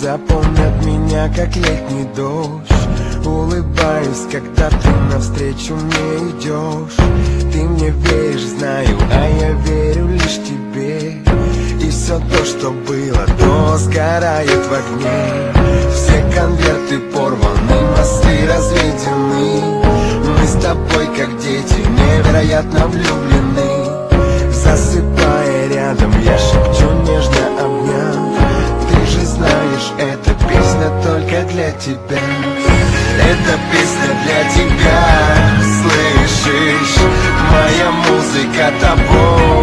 запомнят меня, как летний дождь. Улыбаюсь, когда ты навстречу мне идешь. Ты мне веришь, знаю, а я верю лишь тебе. И все то, что было, то сгорает в огне. Все конверты порваны, мосты разведены. Мы с тобой, как дети, невероятно влюблены для тебя Эта песня для тебя, слышишь? Моя музыка тобой